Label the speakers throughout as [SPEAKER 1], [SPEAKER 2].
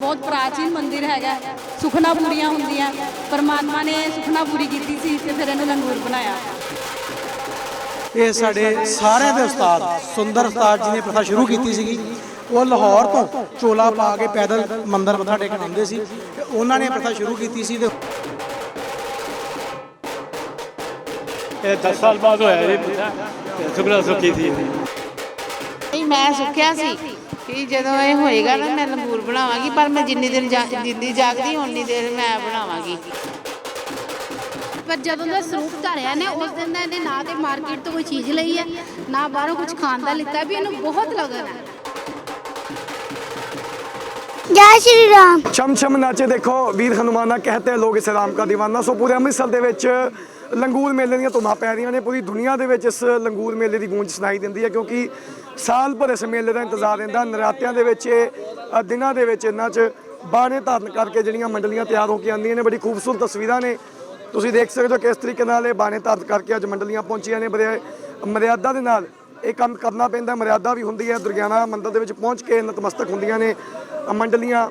[SPEAKER 1] ਬਹੁਤ ਪ੍ਰਾਚੀਨ ਮੰਦਿਰ ਹੈਗਾ। ਸੁਖਨਾ ਪੂਰੀਆਂ ਹੁੰਦੀਆਂ। ਪਰਮਾਤਮਾ ਨੇ ਸੁਖਨਾ ਪੂਰੀ ਕੀਤੀ ਸੀ ਤੇ ਫਿਰ ਇਹਨੂੰ ਲੰਗੂਰ ਬਣਾਇਆ।
[SPEAKER 2] ਇਹ ਸਾਡੇ ਸਾਰਿਆਂ ਦੇ ਉਸਤਾਦ ਸੁੰਦਰ ਉਸਤਾਦ ਜੀ ਨੇ ਪ੍ਰਥਾ ਸ਼ੁਰੂ ਕੀਤੀ ਸੀਗੀ। ਉਹ ਲਾਹੌਰ ਤੋਂ ਚੋਲਾ ਪਾ ਕੇ ਪੈਦਲ ਮੰਦਰ ਮੱਥਾ ਟੇਕਣ ਆਉਂਦੇ ਸੀ ਤੇ ਉਹਨਾਂ ਨੇ ਪ੍ਰਥਾ ਸ਼ੁਰੂ ਕੀਤੀ ਸੀ ਤੇ
[SPEAKER 3] ਇਹ 10 ਸਾਲ ਬਾਅਦ ਹੋਇਆ ਜੀ। ਸੁਖਨਾ ਸੁੱਖੀ ਸੀ।
[SPEAKER 4] ਨਹੀਂ ਮੈਂ ਸੁੱਖਿਆ ਸੀ। ਕਿ ਜਦੋਂ ਇਹ ਹੋਏਗਾ ਨਾ ਮੈਂ ਲੰਗੂਰ ਬਣਾਵਾਂਗੀ ਪਰ ਮੈਂ ਜਿੰਨੀ ਦਿਨ ਜਾ- ਜਿੰਦੀ ਜਾਗਦੀ ਓਨੀ ਦੇਰ ਮੈਂ ਬਣਾਵਾਂਗੀ।
[SPEAKER 5] ਪਰ ਜਦੋਂ ਦਾ ਸਰੂਪ ਧਾਰਿਆ ਨੇ ਉਸ ਦਿਨ ਦਾ ਇਹਨੇ ਨਾ ਤੇ ਮਾਰਕੀਟ ਤੋਂ ਕੋਈ ਚੀਜ਼ ਲਈ ਹੈ ਨਾ ਬਾਹਰੋਂ ਕੁਝ ਖਾਣ ਦਾ ਲਿੱਤਾ ਵੀ ਇਹਨੂੰ ਬਹੁਤ ਲਗਨ ਹੈ
[SPEAKER 6] ਜੈ ਸ਼੍ਰੀ ਰਾਮ।
[SPEAKER 7] ਛਮ ਛਮ ਨਾਚੇ ਦੇਖੋ ਵੀਰ ਹਨੂਮਾਨਾ ਕਹਤੇ ਲੋਕ ਇਸੇ ਰਾਮ ਦਾ دیਵਾਨਾ ਸੋ ਪੂਰੇ ਅੰਮ੍ਰਿਤਸਰ ਦੇ ਵਿੱਚ ਲੰਗੂਰ ਮੇਲੇ ਦੀਆਂ ਧੁੰਮਾਂ ਪੈ ਰਹੀਆਂ ਨੇ। ਪੂਰੀ ਦੁਨੀਆ ਦੇ ਵਿੱਚ ਇਸ ਲੰਗੂਰ ਮੇਲੇ ਦੀ ਗੂੰਜ ਸੁਣਾਈ ਦਿੰਦੀ ਹੈ ਕਿਉਂਕਿ ਸਾਲ ਭਰ ਇਸ ਮੇਲੇ ਦਾ ਇੰਤਜ਼ਾਰ ਰਹਿੰਦਾ। ਨਰਾਤਿਆਂ ਦੇ ਵਿੱਚ ਇਹ ਦਿਨਾਂ ਦੇ ਵਿੱਚ ਇਹਨਾਂ 'ਚ ਬਾਣੇ ਧਾਰਨ ਕਰਕੇ ਜਿਹੜੀਆਂ ਮੰਡਲੀਆਂ ਤਿਆਰ ਹੋ ਕੇ ਆਉਂਦੀਆਂ ਨੇ, ਬੜੀ ਖੂਬਸੂਰਤ ਤਸਵੀਰਾਂ ਨੇ। ਤੁਸੀਂ ਦੇਖ ਸਕਦੇ ਹੋ ਕਿਸ ਤਰੀਕੇ ਨਾਲ ਇਹ ਬਾਣੇ ਧਾਰਨ ਕਰਕੇ ਅੱਜ ਮੰਡਲੀਆਂ ਪਹੁੰਚੀਆਂ ਨੇ। ਬੜੇ ਮਰਿਆਦਾ ਦੇ ਨਾਲ ਇਹ ਕੰਮ ਕਰਨਾ ਪੈਂਦਾ। ਮਰਿਆਦਾ ਵੀ ਹੁੰਦੀ ਹੈ। ਦੁਰਗਿਆਨਾ ਮੰਦਰ ਦੇ ਵਿੱਚ ਪਹੁੰਚ ਕੇ ਨਤਮਸਤਕ ਹੁੰਦੀਆਂ ਨੇ। ਮੰਡਲੀਆਂ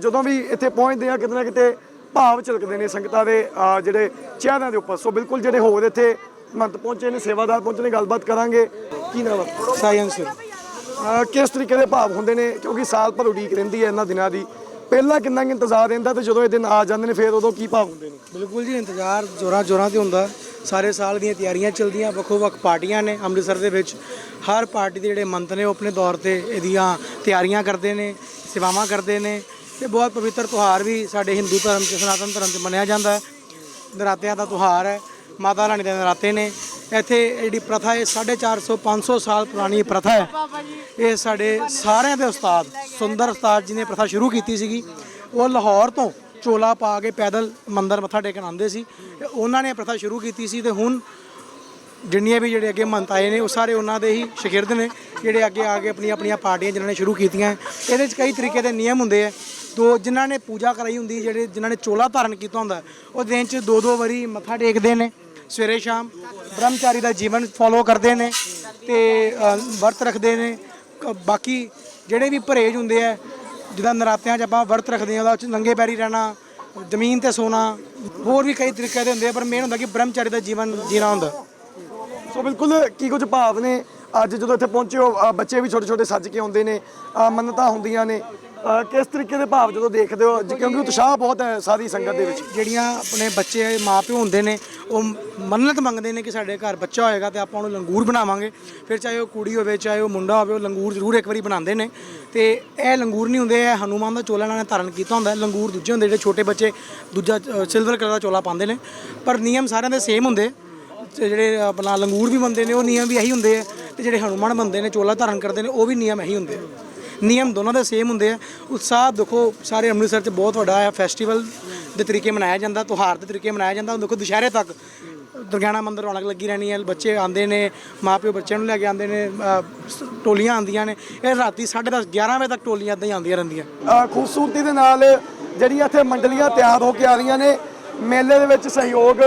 [SPEAKER 7] ਜਦੋਂ ਵੀ ਇੱਥੇ ਪਹੁੰਚਦੇ ਆ, ਕਿਤੇ ਨਾ ਕਿਤੇ ਭਾਵ ਝਲਕਦੇ ਨੇ ਸੰਗਤਾਂ ਦੇ ਜਿਹੜੇ ਚਿਹਰਿਆਂ ਦੇ ਉੱਪਰ। ਸੋ ਬਿਲਕੁਲ ਜਿਹੜੇ ਹੋਰ ਇੱਥੇ ਮੰਤ ਪਹੁੰਚੇ ਨੇ ਸੇਵਾਦਾਰ ਪਹੁੰਚੇ ਨੇ ਗੱਲਬਾਤ ਕਰਾਂਗੇ। ਕੀ ਨਾਮ ਹੈ
[SPEAKER 2] ਸਾਇੰਸ
[SPEAKER 7] ਕਿਸ ਤਰੀਕੇ ਦੇ ਭਾਵ ਹੁੰਦੇ ਨੇ? ਕਿਉਂਕਿ ਸਾਲ ਭਰ ਉਡੀਕ ਰਹਿੰਦੀ ਹੈ ਇਹਨਾਂ ਦਿਨਾਂ ਦੀ। ਪਹਿਲਾਂ ਕਿੰਨਾ ਕੁ ਇੰਤਜ਼ਾਰ ਰਹਿੰਦਾ ਤੇ ਜਦੋਂ ਇਹ ਦਿਨ ਆ ਜਾਂਦੇ ਨੇ ਫਿਰ ਉਦੋਂ ਕੀ ਭਾਵ ਹੁੰਦੇ ਨੇ?
[SPEAKER 2] ਬਿਲਕੁਲ ਜੀ ਇੰਤਜ਼ਾਰ ਜ਼ੋਰਾਂ ਜ਼ੋਰਾਂ ਤੇ ਹੁੰਦਾ। ਸਾਰੇ ਸਾਲ ਦੀਆਂ ਤਿਆਰੀਆਂ ਚੱਲਦੀਆਂ ਵੱਖੋ ਵੱਖ ਪਾਰਟੀਆਂ ਨੇ ਅੰਮ੍ਰਿਤਸਰ ਦੇ ਵਿੱਚ। ਹਰ ਪਾਰਟੀ ਦੇ ਜਿਹੜੇ ਮੰਤ ਨੇ ਉਹ ਆਪਣੇ ਦੌਰ ਤੇ ਇਹਦੀਆਂ ਤਿਆਰੀਆਂ ਕਰਦੇ ਨੇ ਸੇਵਾਵਾਂ ਕਰਦੇ ਨੇ। ਤੇ ਬਹੁਤ ਪਵਿੱਤਰ ਤਿਉਹਾਰ ਵੀ ਸਾਡੇ ਹਿੰਦੂ ਧਰਮ 'ਚ ਸਨਾਤਨ ਧਰਮ 'ਚ ਮੰਨਿਆ ਜਾਂਦਾ ਹੈ। ਨਰਾਤਿਆਂ ਦਾ ਤਿਉਹਾਰ ਹੈ, ਮਾਤਾ ਰਾਣੀ ਦੇ ਨਰਾਤੇ ਨੇ। ਇੱਥੇ ਜਿਹੜੀ ਪ੍ਰਥਾ ਹੈ 450 500 ਸਾਲ ਪੁਰਾਣੀ ਪ੍ਰਥਾ ਹੈ। ਇਹ ਸਾਡੇ ਸਾਰਿਆਂ ਦੇ ਉਸਤਾਦ, ਸੁੰਦਰ ਉਸਤਾਦ ਜੀ ਨੇ ਪ੍ਰਥਾ ਸ਼ੁਰੂ ਕੀਤੀ ਸੀਗੀ। ਉਹ ਲਾਹੌਰ ਤੋਂ ਚੋਲਾ ਪਾ ਕੇ ਪੈਦਲ ਮੰਦਰ ਮੱਥਾ ਟੇਕਣ ਆਉਂਦੇ ਸੀ। ਉਹਨਾਂ ਨੇ ਪ੍ਰਥਾ ਸ਼ੁਰੂ ਕੀਤੀ ਸੀ ਤੇ ਹੁਣ ਜਿੰਨੀਆਂ ਵੀ ਜਿਹੜੇ ਅੱਗੇ ਮੰਤ ਆਏ ਨੇ, ਉਹ ਸਾਰੇ ਉਹਨਾਂ ਦੇ ਹੀ ਸ਼ਾਗਿਰਦ ਨੇ। ਜਿਹੜੇ ਅੱਗੇ ਆ ਕੇ ਆਪਣੀਆਂ ਆਪਣੀਆਂ ਪਾਰਟੀਆਂ ਜਿਨ੍ਹਾਂ ਨੇ ਸ਼ੁਰੂ ਕੀਤੀਆਂ। ਇਹਦੇ 'ਚ ਕਈ ਤਰੀਕੇ ਦੇ ਨਿਯਮ ਹੁੰਦੇ ਆ। ਦੋ ਜਿਨ੍ਹਾਂ ਨੇ ਪੂਜਾ ਕਰਾਈ ਹੁੰਦੀ ਜਿਹੜੇ ਜਿਨ੍ਹਾਂ ਨੇ ਚੋਲਾ ਧਾਰਨ ਕੀਤਾ ਹੁੰਦਾ ਉਹ ਦਿਨ 'ਚ ਦੋ ਦੋ ਵਾਰੀ ਮੱਥਾ ਟੇਕਦੇ ਨੇ। ਸਵੇਰੇ ਸ਼ਾਮ ਬ੍ਰਹਮਚਾਰੀ ਦਾ ਜੀਵਨ ਫੋਲੋ ਕਰਦੇ ਨੇ ਤੇ ਵਰਤ ਰੱਖਦੇ ਨੇ। ਬਾਕੀ ਜਿਹੜੇ ਵੀ ਪਰਹੇਜ ਹੁੰਦੇ ਆ ਜਿੱਦਾਂ ਨਰਾਤਿਆਂ 'ਚ ਆਪਾਂ ਵਰਤ ਰੱਖਦੇ ਆ ਉਹਦਾ 'ਚ ਨੰਗੇ ਪੈਰੀ ਰਹਿਣਾ ਜ਼ਮੀਨ ਤੇ ਸੋਨਾ ਹੋਰ ਵੀ ਕਈ ਤਰੀਕੇ ਦੇ ਹੁੰਦੇ ਆ ਪਰ ਮੇਨ ਹੁੰਦਾ ਕਿ ਬ੍ਰਹਮਚਾਰੀ ਦਾ ਜੀਵਨ ਜੀਣਾ ਹੁੰਦਾ।
[SPEAKER 7] ਸੋ ਬਿਲਕੁਲ ਕੀ ਕੁਝ ਭਾਵ ਨੇ ਅੱਜ ਜਦੋਂ ਇੱਥੇ ਪਹੁੰਚੇ ਹੋ ਬੱਚੇ ਵੀ ਛੋਟੇ ਛੋਟੇ ਸੱਜ ਕੇ ਆਉਂਦੇ ਨੇ ਅ, ਮੰਨਤਾਂ ਹੁੰਦੀਆਂ ਨੇ ਕਿਸ ਤਰੀਕੇ ਦੇ ਭਾਵ ਜਦੋਂ ਦੇਖਦੇ ਹੋ? ਕਿਉਂਕਿ ਉਤਸ਼ਾਹ ਬਹੁਤ ਹੈ ਸਾਰੀ ਸੰਗਤ ਦੇ ਵਿੱਚ।
[SPEAKER 2] ਜਿਹੜੀਆਂ ਆਪਣੇ ਬੱਚੇ ਮਾਪਿਓ ਹੁੰਦੇ ਨੇ, ਉਹ ਮੰਨਤ ਮੰਗਦੇ ਨੇ ਕਿ ਸਾਡੇ ਘਰ ਬੱਚਾ ਹੋਏਗਾ ਤੇ ਆਪਾਂ ਉਹਨੂੰ ਲੰਗੂਰ ਬਣਾਵਾਂਗੇ। ਫਿਰ ਚਾਹੇ ਉਹ ਕੁੜੀ ਹੋਵੇ, ਚਾਹੇ ਉਹ ਮੁੰਡਾ ਹੋਵੇ, ਉਹ ਲੰਗੂਰ ਜ਼ਰੂਰ ਇੱਕ ਵਾਰੀ ਬਣਾਉਂਦੇ ਨੇ। ਤੇ ਇਹ ਲੰਗੂਰ ਨਹੀਂ ਹੁੰਦੇ, ਇਹ ਹਨੂਮਾਨ ਦਾ ਚੋਲਾ ਇਹਨਾਂ ਨੇ ਧਾਰਨ ਕੀਤਾ ਹੁੰਦਾ। ਲੰਗੂਰ ਦੂਜੇ ਹੁੰਦੇ, ਜਿਹੜੇ ਛੋਟੇ ਬੱਚੇ ਦੂਜਾ ਸਿਲਵਰ ਕਲਰ ਦਾ ਚੋਲਾ ਪਾਉਂਦੇ ਨੇ। ਪਰ ਨਿਯਮ ਸਾਰਿਆਂ ਦੇ ਸੇਮ ਹੁੰਦੇ। ਤੇ ਜਿਹੜੇ ਆਪਣਾ ਲੰਗੂਰ ਵੀ ਬੰਦੇ ਨੇ, ਉਹ ਨਿਯਮ ਵੀ ਇਹੀ ਹੁੰਦੇ ਆ। ਤੇ ਜਿਹੜੇ ਹਨੂਮਾਨ ਬੰਦੇ ਨੇ, ਚੋਲਾ ਧਾਰਨ ਕਰਦੇ ਨੇ, ਉਹ ਵੀ ਨਿਯਮ ਇਹੀ ਹੁੰਦੇ ਆ। ਨਿਯਮ ਦੋਨਾਂ ਦੇ ਸੇਮ ਹੁੰਦੇ ਆ। ਉਤਸ਼ਾਹ ਦੇਖੋ, ਸਾਰੇ ਅੰਮ੍ਰਿਤਸਰ 'ਚ ਬਹੁਤ ਵੱਡਾ ਹੈ ਫੈਸਟੀਵਲ ਦੇ ਤਰੀਕੇ ਮਨਾਇਆ ਜਾਂਦਾ, ਤਿਉਹਾਰ ਦੇ ਤਰੀਕੇ ਮਨਾਇਆ ਜਾਂਦਾ। ਹੁਣ ਦੇਖੋ ਦੁਸ਼ਹਿਰੇ ਤੱਕ ਦੁਰਗਿਆਣਾ ਮੰਦਿਰ ਰੌਣਕ ਲੱਗੀ ਰਹਿਣੀ ਹੈ ਬੱਚੇ ਆਉਂਦੇ ਨੇ, ਮਾਪਿਓ ਬੱਚਿਆਂ ਨੂੰ ਲੈ ਕੇ ਆਉਂਦੇ ਨੇ ਟੋਲੀਆਂ ਆਉਂਦੀਆਂ ਨੇ। ਇਹ ਰਾਤੀ 10:30 11 ਵਜੇ ਤੱਕ ਟੋਲੀਆਂ ਇਦਾਂ ਹੀ ਆਉਂਦੀਆਂ ਰਹਿੰਦੀਆਂ।
[SPEAKER 7] ਖੂਬਸੂਰਤੀ ਦੇ ਨਾਲ ਜਿਹੜੀਆਂ ਇੱਥੇ ਮੰਡਲੀਆਂ ਤਿਆਰ ਹੋ ਕੇ ਆ ਰਹੀਆਂ ਨੇ, ਮੇਲੇ ਦੇ ਵਿੱਚ ਸਹਿਯੋਗ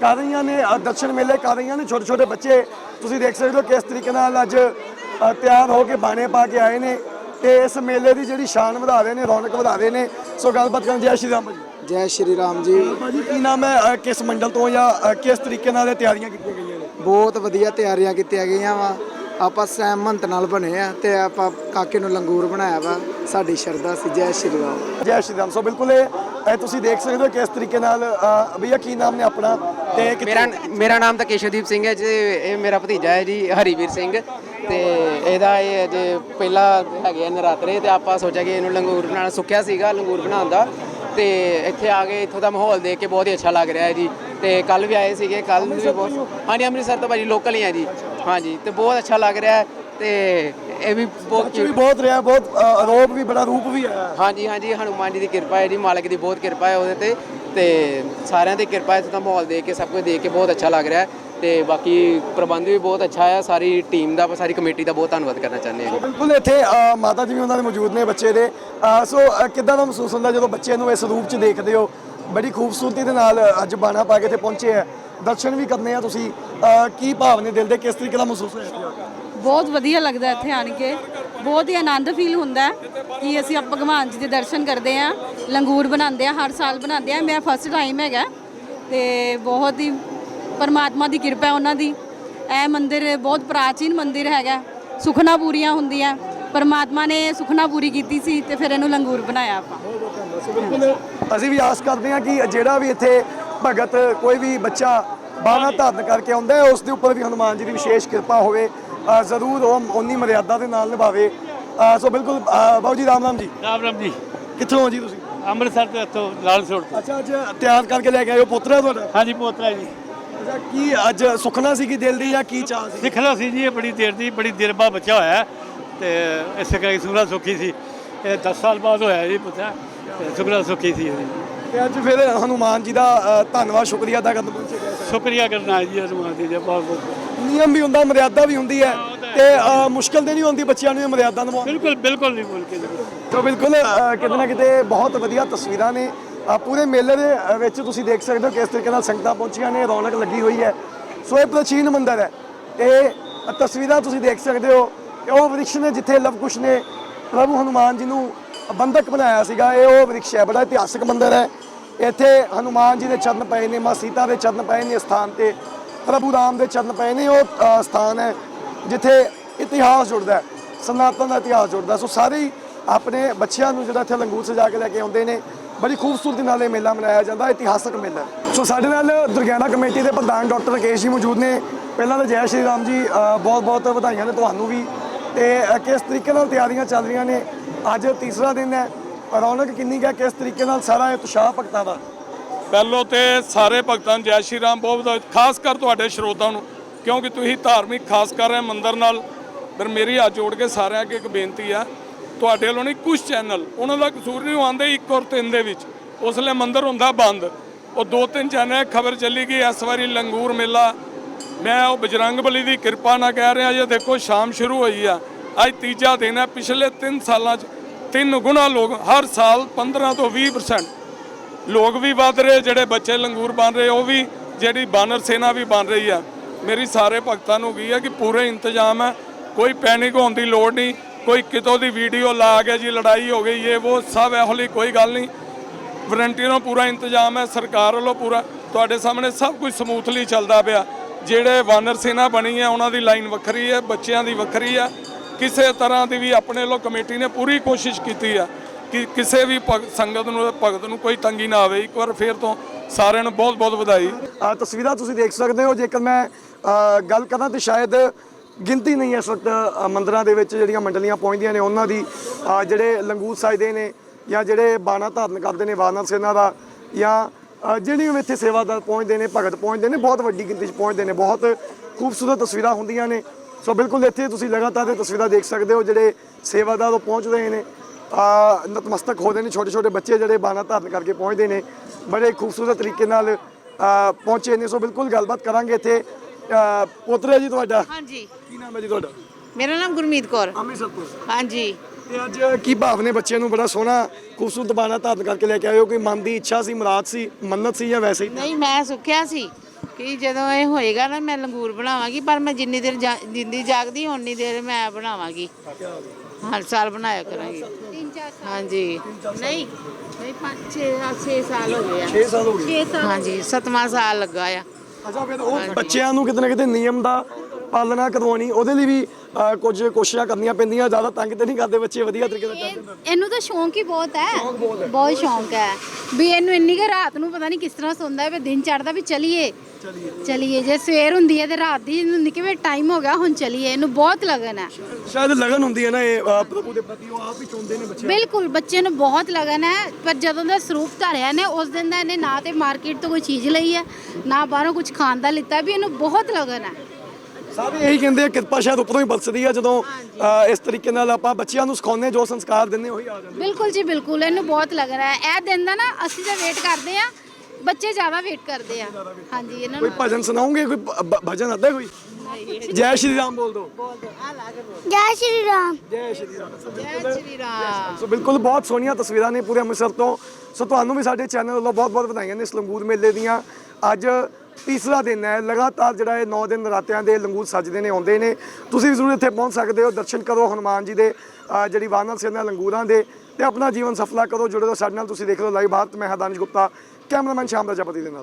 [SPEAKER 7] ਕਰ ਰਹੀਆਂ ਨੇ ਦਰਸ਼ਨ ਮੇਲੇ ਕਰ ਰਹੀਆਂ ਨੇ। ਛੋਟੇ ਛੋਟੇ ਬੱਚੇ, ਤੁਸੀਂ ਦੇਖ ਸਕਦੇ ਹੋ ਕਿਸ ਤਰੀਕੇ ਨਾਲ ਅੱਜ ਤਿਆਰ ਹੋ ਕੇ ਬਾਣੇ ਪਾ ਕੇ ਆਏ ਨੇ। ਤੇ ਇਸ ਮੇਲੇ ਦੀ ਜਿਹੜੀ ਸ਼ਾਨ ਵਧਾ ਰਹੇ ਨੇ ਰੌਣਕ ਵਧਾ ਰਹੇ ਨੇ ਸੋ ਗੱਲਬਾਤ ਕਰਨ ਜੈ ਸ਼੍ਰੀ ਰਾਮ ਜੀ
[SPEAKER 8] ਜੈ ਸ਼੍ਰੀ ਰਾਮ ਜੀ।
[SPEAKER 7] ਭਾਜੀ ਕੀ ਨਾਮ ਹੈ ਕਿਸ ਮੰਡਲ ਤੋਂ ਜਾਂ ਕਿਸ ਤਰੀਕੇ ਨਾਲ ਇਹ ਤਿਆਰੀਆਂ ਕੀਤੀਆਂ ਗਈਆਂ ਨੇ?
[SPEAKER 8] ਬਹੁਤ ਵਧੀਆ ਤਿਆਰੀਆਂ ਕੀਤੀਆਂ ਗਈਆਂ ਵਾ। ਆਪਾਂ ਸਹਿਮੰਤ ਨਾਲ ਬਣੇ ਆ ਤੇ ਆਪਾਂ ਕਾਕੇ ਨੂੰ ਲੰਗੂਰ ਬਣਾਇਆ ਵਾ। ਸਾਡੀ ਸ਼ਰਧਾ ਸੀ ਜੈ ਸ਼੍ਰੀ ਰਾਮ।
[SPEAKER 7] ਜੈ ਸ਼੍ਰੀ ਰਾਮ। ਸੋ ਬਿਲਕੁਲ ਇਹ ਇਹ ਤੁਸੀਂ ਦੇਖ ਸਕਦੇ ਹੋ ਕਿਸ ਤਰੀਕੇ ਨਾਲ ਅ, ਭਈਆ ਕੀ ਨਾਮ ਨੇ ਆਪਣਾ ਤੇ ਕਿੱਥੇ-
[SPEAKER 9] ਮੇਰਾ ਮੇਰਾ ਨਾਮ ਤਾਂ ਕੇਸ਼ਵਦੀਪ ਸਿੰਘ ਹੈ ਜੀ ਇਹ ਮੇਰਾ ਭਤੀਜਾ ਹੈ ਜੀ ਹਰੀਵੀਰ ਸਿੰਘ। ਤੇ ਇਹਦਾ ਇਹ ਅਜੇ ਪਹਿਲਾ ਹੈਗੇ ਆ ਨਰਾਤਰੇ ਤੇ ਆਪਾਂ ਸੋਚਿਆ ਕਿ ਇਹਨੂੰ ਲੰਗੂਰ ਬਣਾਉਣਾ ਸੁੱਕਿਆ ਸੀਗਾ ਲੰਗੂਰ ਬਣਾਉਣ ਦਾ। ਤੇ ਇੱਥੇ ਆ ਕੇ ਇੱਥੋਂ ਦਾ ਮਾਹੌਲ ਦੇਖ ਕੇ ਬਹੁਤ ਹੀ ਅੱਛਾ ਲੱਗ ਰਿਹਾ ਹੈ ਜੀ। ਤੇ ਕੱਲ ਵੀ ਆਏ ਸੀਗੇ ਕੱਲ ਵੀ ਬਹੁਤ ਹਾਂਜੀ ਅੰਮ੍ਰਿਤਸਰ ਤੋਂ ਭਾਜੀ ਲੋਕਲ ਹੀ ਆ ਜੀ। ਹਾਂਜੀ ਤੇ ਬਹੁਤ ਅੱਛਾ ਲੱਗ ਰਿਹਾ ਹੈ ਤੇ ਇਹ ਵੀ ਬਹੁਤ
[SPEAKER 7] ਵੀ ਬਹੁਤ ਰਿਹਾ ਬਹੁਤ ਅ, ਰੋਪ ਵੀ ਬੜਾ ਰੂਪ ਵੀ ਹੈ
[SPEAKER 9] ਹਾਂਜੀ ਹਾਂਜੀ ਹਨੂਮਾਨ ਜੀ ਦੀ ਕਿਰਪਾ ਹੈ ਜੀ ਮਾਲਕ ਦੀ ਬਹੁਤ ਕਿਰਪਾ ਹੈ ਉਹਦੇ ਤੇ। ਤੇ ਸਾਰਿਆਂ ਦੀ ਕਿਰਪਾ ਹੈ ਇੱਥੇ ਦਾ ਮਾਹੌਲ ਦੇਖ ਕੇ ਸਭ ਕੁਝ ਦੇਖ ਕੇ ਬਹੁਤ ਅੱਛਾ ਲੱਗ ਰਿਹਾ ਹੈ। ਤੇ ਬਾਕੀ ਪ੍ਰਬੰਧ ਵੀ ਬਹੁਤ ਅੱਛਾ ਹੈ ਸਾਰੀ ਟੀਮ ਦਾ ਸਾਰੀ ਕਮੇਟੀ ਦਾ ਬਹੁਤ ਧੰਨਵਾਦ ਕਰਨਾ ਚਾਹੁੰਦੇ ਹਾਂ
[SPEAKER 7] ਬਿਲਕੁਲ ਇੱਥੇ ਅ, ਮਾਤਾ ਜੀ ਵੀ ਉਹਨਾਂ ਦੇ ਮੌਜੂਦ ਨੇ ਬੱਚੇ ਦੇ। ਅ, ਸੋ ਅ, ਕਿੱਦਾਂ ਦਾ ਮਹਿਸੂਸ ਹੁੰਦਾ ਜਦੋਂ ਬੱਚੇ ਨੂੰ ਇਸ ਰੂਪ 'ਚ ਦੇਖਦੇ ਹੋ? ਬੜੀ ਖੂਬਸੂਰਤੀ ਦੇ ਨਾਲ ਅੱਜ ਬਾਣਾ ਪਾ ਕੇ ਇੱਥੇ ਪਹੁੰਚੇ ਆ। ਦਰਸ਼ਨ ਵੀ ਕਰਨੇ ਆ ਤੁਸੀਂ। ਅ, ਕੀ ਭਾਵ ਨੇ ਦਿਲ ਦੇ? ਕਿਸ ਤਰੀਕੇ ਦਾ ਮਹਿਸੂਸ ਹੋਇਆ ਇੱਥੇ ਆ ਕੇ?
[SPEAKER 1] ਬਹੁਤ ਵਧੀਆ ਲੱਗਦਾ ਇੱਥੇ ਆਣ ਕੇ। ਬਹੁਤ ਹੀ ਆਨੰਦ ਫੀਲ ਹੁੰਦਾ ਹੈ ਕਿ ਅਸੀਂ ਆਪ ਭਗਵਾਨ ਜੀ ਦੇ ਦਰਸ਼ਨ ਕਰਦੇ ਆ ਲੰਗੂਰ ਬਣਾਉਂਦੇ ਆ ਹਰ ਸਾਲ ਬਣਾਉਂਦੇ ਆ ਮੈਂ ਫਸਟ ਟਾਈਮ ਹੈਗਾ। ਤੇ ਬਹੁਤ ਹੀ ਪਰਮਾਤਮਾ ਦੀ ਕਿਰਪਾ ਹੈ ਉਹਨਾਂ ਦੀ। ਇਹ ਮੰਦਿਰ ਬਹੁਤ ਪ੍ਰਾਚੀਨ ਮੰਦਿਰ ਹੈਗਾ। ਸੁਖਨਾ ਪੂਰੀਆਂ ਹੁੰਦੀਆਂ। ਪਰਮਾਤਮਾ ਨੇ ਸੁਖਨਾ ਪੂਰੀ ਕੀਤੀ ਸੀ ਤੇ ਫਿਰ ਇਹਨੂੰ ਲੰਗੂਰ ਬਣਾਇਆ ਆਪਾਂ।
[SPEAKER 7] ਅਸੀਂ ਵੀ ਆਸ ਕਰਦੇ ਹਾਂ ਕਿ ਜਿਹੜਾ ਵੀ ਇੱਥੇ ਭਗਤ ਕੋਈ ਵੀ ਬੱਚਾ ਬਾਣਾ ਧਾਰਨ ਕਰਕੇ ਆਉਂਦਾ ਹੈ ਉਸ ਦੇ ਉੱਪਰ ਵੀ ਹਨੂਮਾਨ ਜੀ ਦੀ ਵਿਸ਼ੇਸ਼ ਕਿਰਪਾ ਹੋਵੇ। ਜ਼ਰੂਰ ਉਹ ਉਨੀ ਮਰਿਆਦਾ ਦੇ ਨਾਲ ਨਿਭਾਵੇ। ਸੋ ਬਿਲਕੁਲ ਬਾਬੂ ਜੀ ਰਾਮ ਰਾਮ ਜੀ।
[SPEAKER 3] ਰਾਮ ਰਾਮ ਜੀ।
[SPEAKER 7] ਕਿੱਥੋਂ ਹੋ ਜੀ ਤੁਸੀਂ?
[SPEAKER 3] ਅੰਮ੍ਰਿਤਸਰ ਤੋਂ ਇੱਥੋਂ ਲਾਲ ਸੋੜ ਤੋਂ।
[SPEAKER 7] ਅੱਛਾ ਅੱਜ ਤਿਆਰ ਕਰਕੇ ਲੈ ਕੇ ਆਏ ਹੋ ਪੁੱਤਰ ਤੁਹਾਡਾ?
[SPEAKER 3] ਹਾਂਜੀ ਪੋਤਰਾ ਜੀ।
[SPEAKER 7] ਅੱਛਾ ਕੀ ਅੱਜ ਸੁਖਨਾ ਸੀ ਕਿ ਦਿਲ ਦੀ ਜਾਂ ਕੀ ਚਾਹ ਸੀ?
[SPEAKER 3] ਸਿੱਖਣਾ ਸੀ ਜੀ ਇਹ ਬੜੀ ਦੇਰ ਦੀ ਬੜੀ ਦੇਰ ਬਾਅਦ ਬੱਚਾ ਹੋਇਆ ਹੈ ਤੇ ਇਸੇ ਕਰਕੇ ਸੁਖਨਾ ਸੁੱਖੀ ਸੀ। ਇਹ 10 ਸਾਲ ਬਾਅਦ ਹੋਇਆ ਜੀ ਪੁੱਤਰਾ ਤੇ ਸੁਖਨਾ ਸੁੱਖੀ ਸੀ ਇਹਦੀ
[SPEAKER 7] ਤੇ ਅੱਜ ਫਿਰ ਹਨੂਮਾਨ ਜੀ ਦਾ ਅ, ਧੰਨਵਾਦ ਸ਼ੁਕਰੀਆ ਅਦਾ ਕਰਨ ਪਹੁੰਚੇ ਗਏ
[SPEAKER 3] ਸ਼ੁਕਰੀਆ ਕਰਨਾ ਜੀ ਹਨੂਮਾਨ ਜੀ ਦਾ ਬਹੁਤ ਬਹੁਤ।
[SPEAKER 7] ਨਿਯਮ ਵੀ ਹੁੰਦਾ ਮਰਿਆਦਾ ਵੀ ਹੁੰਦੀ ਹੈ ਤੇ ਅ, ਮੁਸ਼ਕਲ ਤੇ ਨਹੀਂ ਹੁੰਦੀ ਬੱਚਿਆਂ ਨੂੰ ਇਹ ਮਰਿਆਦਾ ਨਿਭਾਉਣੀ?
[SPEAKER 3] ਬਿਲਕੁਲ ਬਿਲਕੁਲ ਨਹੀਂ ਬੋਲ ਕੇ ਜੀ
[SPEAKER 7] ਬਿਲਕੁਲ ਅ, ਕਿਤੇ ਨਾ ਕਿਤੇ ਬਹੁਤ ਵਧੀਆ ਤਸਵੀਰਾਂ ਨੇ ਪੂਰੇ ਮੇਲੇ ਦੇ ਵਿੱਚ ਤੁਸੀਂ ਦੇਖ ਸਕਦੇ ਹੋ ਕਿਸ ਤਰੀਕੇ ਨਾਲ ਸੰਗਤਾਂ ਪਹੁੰਚੀਆਂ ਨੇ ਰੌਣਕ ਲੱਗੀ ਹੋਈ ਹੈ। ਸੋ ਇਹ ਪ੍ਰਾਚੀਨ ਮੰਦਿਰ ਹੈ। ਇਹ ਤਸਵੀਰਾਂ ਤੁਸੀਂ ਦੇਖ ਸਕਦੇ ਹੋ ਕਿ ਉਹ ਵ੍ਰਿਕਸ਼ ਨੇ ਜਿੱਥੇ ਲਵਕੁਸ਼ ਨੇ ਪ੍ਰਭੂ ਹਨੂਮਾਨ ਜੀ ਨੂੰ ਬੰਧਕ ਬਣਾਇਆ ਸੀਗਾ। ਇਹ ਉਹ ਵ੍ਰਿਕਸ਼ ਹੈ ਬੜਾ ਇਤਿਹਾਸਕ ਮੰਦਿਰ ਹੈ। ਇੱਥੇ ਹਨੂਮਾਨ ਜੀ ਦੇ ਚਰਨ ਪਏ ਨੇ ਮਾਂ ਸੀਤਾ ਦੇ ਚਰਨ ਪਏ ਨੇ ਇਸ ਸਥਾਨ ਤੇ ਪ੍ਰਭੂ ਰਾਮ ਦੇ ਚਰਨ ਪਏ ਨੇ ਉਹ ਅ, ਸਥਾਨ ਹੈ ਜਿੱਥੇ ਇਤਿਹਾਸ ਜੁੜਦਾ ਹੈ ਸਨਾਤਨ ਦਾ ਇਤਿਹਾਸ ਜੁੜਦਾ ਸੋ ਸਾਰੇ ਹੀ ਆਪਣੇ ਬੱਚਿਆਂ ਨੂੰ ਜਿਹੜਾ ਇੱਥੇ ਲੰਗੂਰ ਸਜਾ ਕੇ ਲੈ ਕੇ ਆਉਂਦੇ ਨੇ। ਬੜੀ ਖੂਬਸੂਰਤੀ ਨਾਲ ਇਹ ਮੇਲਾ ਮਨਾਇਆ ਜਾਂਦਾ, ਇਤਿਹਾਸਕ ਮੇਲਾ। ਸੋ ਸਾਡੇ ਨਾਲ ਦੁਰਗਿਆਨਾ ਕਮੇਟੀ ਦੇ ਪ੍ਰਧਾਨ ਡਾਕਟਰ ਰਕੇਸ਼ ਜੀ ਮੌਜੂਦ ਨੇ। ਪਹਿਲਾਂ ਤਾਂ ਜੈ ਸ਼੍ਰੀ ਰਾਮ ਜੀ ਬਹੁਤ ਬਹੁਤ ਵਧਾਈਆਂ ਨੇ ਤੁਹਾਨੂੰ ਵੀ। ਤੇ ਕਿਸ ਤਰੀਕੇ ਨਾਲ ਤਿਆਰੀਆਂ ਚੱਲ ਰਹੀਆਂ ਨੇ? ਅੱਜ ਤੀਸਰਾ ਦਿਨ ਹੈ। ਰੌਣਕ ਕਿੰਨੀ ਕੁ ਹੈ, ਕਿਸ ਤਰੀਕੇ ਨਾਲ ਸਾਰਾ ਉਤਸ਼ਾਹ ਭਗਤਾਂ ਦਾ?
[SPEAKER 10] ਪਹਿਲੋਂ ਤੇ ਸਾਰੇ ਭਗਤਾਂ ਨੂੰ ਜੈ ਸ਼੍ਰੀ ਰਾਮ ਬਹੁਤ ਬਹੁਤ ਖਾਸ ਕਰ ਤੁਹਾਡੇ ਸਰੋਤਾਂ ਨੂੰ। ਕਿਉਂਕਿ ਤੁਸੀਂ ਧਾਰਮਿਕ ਖਾਸ ਕਰ ਰਹੇ ਮੰਦਰ ਨਾਲ। ਪਰ ਮੇਰੀ ਹੱਥ ਜੋੜ ਕੇ ਸਾਰਿਆਂ ਅੱਗੇ ਇੱਕ ਬੇਨਤੀ ਆ ਤੁਹਾਡੇ ਵੱਲੋਂ ਨਹੀਂ ਕੁਝ ਚੈਨਲ ਉਹਨਾਂ ਦਾ ਕਸੂਰ ਨਹੀਂ, ਉਹ ਆਉਂਦੇ ਇੱਕ ਔਰ ਤਿੰਨ ਦੇ ਵਿੱਚ। ਉਸ ਲਈ ਮੰਦਰ ਹੁੰਦਾ ਬੰਦ। ਉਹ ਦੋ ਤਿੰਨ ਚੈਨਲ ਖਬਰ ਚੱਲੀ ਗਈ, ਇਸ ਵਾਰੀ ਲੰਗੂਰ ਮੇਲਾ। ਮੈਂ ਉਹ ਬਜਰੰਗ ਬਲੀ ਦੀ ਕਿਰਪਾ ਨਾਲ ਕਹਿ ਰਿਹਾ ਜੇ ਦੇਖੋ ਸ਼ਾਮ ਸ਼ੁਰੂ ਹੋਈ ਆ। ਅੱਜ ਤੀਜਾ ਦਿਨ ਹੈ, ਪਿਛਲੇ 3 ਸਾਲਾਂ 'ਚ ਤਿੰਨ ਗੁਣਾ ਲੋਕ, ਹਰ ਸਾਲ 15 ਤੋਂ 20% ਲੋਕ ਵੀ ਵੱਧ ਰਹੇ, ਜਿਹੜੇ ਬੱਚੇ ਲੰਗੂਰ ਬਣ ਰਹੇ, ਉਹ ਵੀ, ਜਿਹੜੀ ਬਾਨਰ ਸੇਨਾ ਵੀ ਬਣ ਰਹੀ ਆ। ਮੇਰੀ ਸਾਰੇ ਭਗਤਾਂ ਨੂੰ ਕੀ ਹੈ ਕਿ ਪੂਰੇ ਇੰਤਜ਼ਾਮ ਹੈ, ਕੋਈ ਪੈਨਿਕ ਹੋਣ ਦੀ ਲੋੜ ਨਹੀਂ। ਕੋਈ ਕਿਤੋਂ ਦੀ ਵੀਡੀਓ ਲਾ ਕੇ ਜੀ ਲੜਾਈ ਹੋ ਗਈ, ਇਹ ਉਹ ਸਭ ਇਹੋ ਲਈ ਕੋਈ ਗੱਲ ਨਹੀਂ। ਵਲੰਟੀਅਰਾਂ ਪੂਰਾ ਇੰਤਜ਼ਾਮ ਹੈ, ਸਰਕਾਰ ਵੱਲੋਂ ਪੂਰਾ। ਤੁਹਾਡੇ ਸਾਹਮਣੇ ਸਭ ਕੁਝ ਸਮੂਥਲੀ ਚੱਲਦਾ ਪਿਆ। ਜਿਹੜੇ ਵਾਨਰ ਸੇਨਾ ਬਣੀ ਹੈ, ਉਹਨਾਂ ਦੀ ਲਾਈਨ ਵੱਖਰੀ ਹੈ, ਬੱਚਿਆਂ ਦੀ ਵੱਖਰੀ ਆ ਕਿਸੇ ਤਰ੍ਹਾਂ ਦੀ ਵੀ ਆਪਣੇ ਵੱਲੋਂ ਕਮੇਟੀ ਨੇ ਪੂਰੀ ਕੋਸ਼ਿਸ਼ ਕੀਤੀ ਆ ਕਿ ਕਿਸੇ ਵੀ ਭਗ- ਸੰਗਤ ਨੂੰ, ਭਗਤ ਨੂੰ ਕੋਈ ਤੰਗੀ ਨਾ ਆਵੇ। ਇੱਕ ਵਾਰ ਫੇਰ ਤੋਂ ਸਾਰਿਆਂ ਨੂੰ ਬਹੁਤ ਬਹੁਤ ਵਧਾਈ
[SPEAKER 7] ਤਸਵੀਰਾਂ ਤੁਸੀਂ ਦੇਖ ਸਕਦੇ ਹੋ। ਜੇਕਰ ਮੈਂ ਗੱਲ ਕਰਾਂ ਤੇ ਸ਼ਾਇਦ ਗਿਣਤੀ ਨਹੀਂ ਇਸ ਵਕਤ ਮੰਦਰਾਂ ਦੇ ਵਿੱਚ ਜਿਹੜੀਆਂ ਮੰਡਲੀਆਂ ਪਹੁੰਚਦੀਆਂ ਨੇ, ਉਹਨਾਂ ਦੀ ਜਿਹੜੇ ਲੰਗੂਰ ਸਾਜਦੇ ਨੇ ਜਾਂ ਜਿਹੜੇ ਬਾਣਾ ਧਾਰਨ ਕਰਦੇ ਨੇ ਵਾਨਰ ਸੇਨਾ ਦਾ, ਜਾਂ ਜਿਹੜੇ ਵੀ ਇੱਥੇ ਸੇਵਾਦਾਰ ਪਹੁੰਚਦੇ ਨੇ, ਭਗਤ ਪਹੁੰਚਦੇ ਨੇ, ਬਹੁਤ ਵੱਡੀ ਗਿਣਤੀ 'ਚ ਪਹੁੰਚਦੇ ਨੇ, ਬਹੁਤ ਖੂਬਸੂਰਤ ਤਸਵੀਰਾਂ ਹੁੰਦੀਆਂ ਨੇ। ਸੋ ਬਿਲਕੁਲ ਇੱਥੇ ਤੁਸੀਂ ਲਗਾਤਾਰ ਇਹ ਤਸਵੀਰਾਂ ਦੇਖ ਸਕਦੇ ਹੋ, ਜਿਹੜੇ ਸੇਵਾਦਾਰ ਉਹ ਪਹੁੰਚ ਰਹੇ ਨੇ। ਆ ਨਤਮਸਤਕ ਹੋ ਰਹੇ ਨੇ ਛੋਟੇ ਛੋਟੇ ਬੱਚੇ ਜਿਹੜੇ ਬਾਣਾ ਧਾਰਨ ਕਰਕੇ ਪਹੁੰਚਦੇ ਨੇ, ਬੜੇ ਖੂਬਸੂਰਤ ਤਰੀਕੇ ਨਾਲ ਪਹੁੰਚੇ ਨੇ। ਸੋ ਬਿਲਕੁਲ ਗੱਲਬਾਤ ਕਰਾਂਗੇ ਇੱਥੇ ਪੁੱਤਰ ਹੈ ਜੀ ਤੁਹਾਡਾ?
[SPEAKER 4] ਹਾਂਜੀ।
[SPEAKER 7] ਕੀ ਨਾਮ ਹੈ ਜੀ ਤੁਹਾਡਾ?
[SPEAKER 4] ਮੇਰਾ ਨਾਮ ਗੁਰਮੀਤ ਕੌਰ।
[SPEAKER 7] ਅੰਮ੍ਰਿਤਸਰ ਤੋਂ।
[SPEAKER 4] ਹਾਂਜੀ।
[SPEAKER 7] ਤੇ ਅੱਜ ਕੀ ਭਾਵ ਨੇ ਬੱਚੇ ਨੂੰ ਬੜਾ ਸੋਹਣਾ ਖੂਬਸੂਰਤ ਬਾਣਾ ਧਾਰਨ ਕਰਕੇ ਲੈ ਕੇ ਆਏ ਹੋ? ਕੋਈ ਮਨ ਦੀ ਇੱਛਾ ਸੀ ਮੁਰਾਦ ਸੀ ਮੰਨਤ ਸੀ ਜਾਂ ਵੈਸੇ? ਹੀ
[SPEAKER 4] ਨਹੀਂ ਮੈਂ ਸੁੱਖਿਆ ਸੀ ਕਿ ਜਦੋਂ ਇਹ ਹੋਏਗਾ ਨਾ ਮੈਂ ਲੰਗੂਰ ਬਣਾਵਾਂਗੀ ਪਰ ਮੈਂ ਜਿੰਨੀ ਦੇਰ ਜਾ- ਜਿੰਦੀ ਜਾਗਦੀ ਓਨੀ ਦੇਰ ਮੈਂ ਬਣਾਵਾਂਗੀ। ਹਰ ਸਾਲ ਬਣਾਇਆ ਕਰਾਂਗੀ। ਹਾਂਜੀ। ਨਹੀਂ ਨਹੀਂ 5 6 6 ਸਾਲ ਹੋ ਗਏ ਆ।
[SPEAKER 7] 6 ਸਾਲ ਹੋ ਗਏ।
[SPEAKER 4] ਹਾਂਜੀ ਸਤਵਾਂ ਸਾਲ ਲੱਗਾ ਆ।
[SPEAKER 7] ਅੱਛਾ, ਫਿਰ ਉਹ ਬੱਚਿਆਂ ਨੂੰ ਕਿਤੇ ਨਾ ਕਿਤੇ ਨਿਯਮ ਦਾ ਪਾਲਣਾ ਕਰਵਾਉਣੀ, ਉਹਦੇ ਲਈ ਵੀ ਕੁਝ ਕੋਸ਼ਿਸ਼ਾਂ ਕਰਨੀਆਂ ਪੈਂਦੀਆਂ ਜ਼ਿਆਦਾ ਤੰਗ ਤੇ ਨਹੀਂ ਕਰਦੇ ਬੱਚੇ ਵਧੀਆ ਤਰੀਕੇ ਨਾਲ
[SPEAKER 5] ਇਹ- ਇਹਨੂੰ ਤਾਂ ਸ਼ੌਂਕ ਹੀ ਬਹੁਤ ਹੈ। ਬਹੁਤ ਸ਼ੌਂਕ ਹੈ। ਵੀ ਇਹਨੂੰ ਇੰਨੀ ਕਿ ਰਾਤ ਨੂੰ ਪਤਾ ਨਹੀਂ ਕਿਸ ਤਰ੍ਹਾਂ ਸੌਂਦਾ ਹੈ ਵੀ ਦਿਨ ਚੜਦਾ ਵੀ ਚਲੀਏ। ਚਲੀਏ। ਜੇ ਸਵੇਰ ਹੁੰਦੀ ਹੈ ਤੇ ਰਾਤ ਦੀ ਇਹਨੂੰ ਨਿੱਕੇ ਵੇ ਟਾਈਮ ਹੋ ਗਿਆ ਹੁਣ ਚਲੀਏ। ਇਹਨੂੰ ਬਹੁਤ ਲਗਨ ਹੈ।
[SPEAKER 7] ਸ਼ਾਇਦ ਲਗਨ ਹੁੰਦੀ ਹੈ ਨਾ ਇਹ ਅ, ਪ੍ਰਭੂ ਦੇ ਪ੍ਰਤੀ ਉਹ ਆਪ ਹੀ ਚੁਣਦੇ ਨੇ ਬੱਚੇ
[SPEAKER 5] ਬਿਲਕੁਲ ਬੱਚੇ ਨੂੰ ਬਹੁਤ ਲਗਨ ਹੈ। ਪਰ ਜਦੋਂ ਦਾ ਸਰੂਪ ਧਾਰਿਆ ਨੇ ਉਸ ਦਿਨ ਦਾ ਇਹਨੇ ਨਾ ਤੇ ਮਾਰਕੀਟ ਤੋਂ ਕੋਈ ਚੀਜ਼ ਲਈ ਹੈ ਨਾ ਬਾਹਰੋਂ ਕੁਝ ਖਾਣ ਦਾ ਲਿੱਤਾ ਵੀ ਇਹਨੂੰ ਬਹੁਤ ਲਗਨ ਹੈ।
[SPEAKER 7] ਸਾਰੇ ਇਹੀ ਕਹਿੰਦੇ ਆ ਕਿਰਪਾ ਸ਼ਾਇਦ ਉੱਪਰੋਂ ਹੀ ਬਰਸਦੀ ਆ ਜਦੋਂ ਅ, ਇਸ ਤਰੀਕੇ ਨਾਲ ਆਪਾਂ ਬੱਚਿਆਂ ਨੂੰ ਸਿਖਾਉਂਦੇ ਜੋ ਸੰਸਕਾਰ ਦਿੰਦੇ ਉਹੀ ਆ ਜਾਂਦੇ
[SPEAKER 5] ਬਿਲਕੁਲ ਜੀ ਬਿਲਕੁਲ ਇਹਨੂੰ ਬਹੁਤ ਲੱਗ ਰਿਹਾ। ਹੈ ਇਹ ਦਿਨ ਦਾ ਨਾ ਅਸੀਂ ਤਾਂ ਵੇਟ ਕਰਦੇ ਆ ਬੱਚੇ ਜ਼ਿਆਦਾ ਵੇਟ ਕਰਦੇ ਆ। ਹਾਂਜੀ ਇਹਨਾਂ
[SPEAKER 7] ਕੋਈ
[SPEAKER 5] ਨੂੰ
[SPEAKER 7] ਭਜਨ ਸੁਣਾਉਂਗੇ ਕੋਈ ਭ- ਭ- ਭਜਨ ਆਦਾ ਕੋਈ? ਜੈ ਸ਼੍ਰੀ ਰਾਮ ਬੋਲ ਦੋ।
[SPEAKER 6] ਜੈ ਸ਼੍ਰੀ ਰਾਮ।
[SPEAKER 7] ਜੈ ਸ਼੍ਰੀ ਰਾਮ।
[SPEAKER 4] ਜੈ ਸ਼੍ਰੀ ਰਾਮ।
[SPEAKER 7] ਸੋ ਬਿਲਕੁਲ ਬਹੁਤ ਸੋਹਣੀਆਂ ਤਸਵੀਰਾਂ ਨੇ ਪੂਰੇ ਅੰਮ੍ਰਿਤਸਰ ਤੋਂ। ਸੋ ਤੁਹਾਨੂੰ ਵੀ ਸਾਡੇ ਚੈਨਲ ਵੱਲੋਂ ਬਹੁਤ ਬਹੁਤ ਵਧਾਈਆਂ ਨੇ ਇਸ ਲੰਗੂਰ ਮੇਲੇ ਦੀਆਂ। ਅੱਜ ਤੀਸਰਾ ਦਿਨ ਹੈ। ਲਗਾਤਾਰ ਜਿਹੜਾ ਇਹ 9 ਦਿਨ ਨਰਾਤਿਆਂ ਦੇ ਲੰਗੂਰ ਸੱਜਦੇ ਨੇ ਆਉਂਦੇ ਨੇ। ਤੁਸੀਂ ਜ਼ਰੂਰ ਇੱਥੇ ਪਹੁੰਚ ਸਕਦੇ ਹੋ। ਦਰਸ਼ਨ ਕਰੋ ਹਨੂਮਾਨ ਜੀ ਦੇ ਅ, ਜਿਹੜੀ ਵਾਨਰ ਸੇਨਾ ਲੰਗੂਰਾਂ ਦੇ ਤੇ ਆਪਣਾ ਜੀਵਨ ਸਫਲਾ ਕਰੋ। ਜੁੜੇ ਰਹੋ ਸਾਡੇ ਨਾਲ। ਤੁਸੀਂ ਦੇਖ ਲਓ ਲਾਈਵ ਭਾਰਤ ਮੈਂ ਹਦਾਨਿਸ਼ ਗੁਪਤਾ ਕੈਮਰਾਮੈਨ ਸ਼ਾਮ ਦਾ ਜਪਤੀ ਦੇ ਨਾਲ।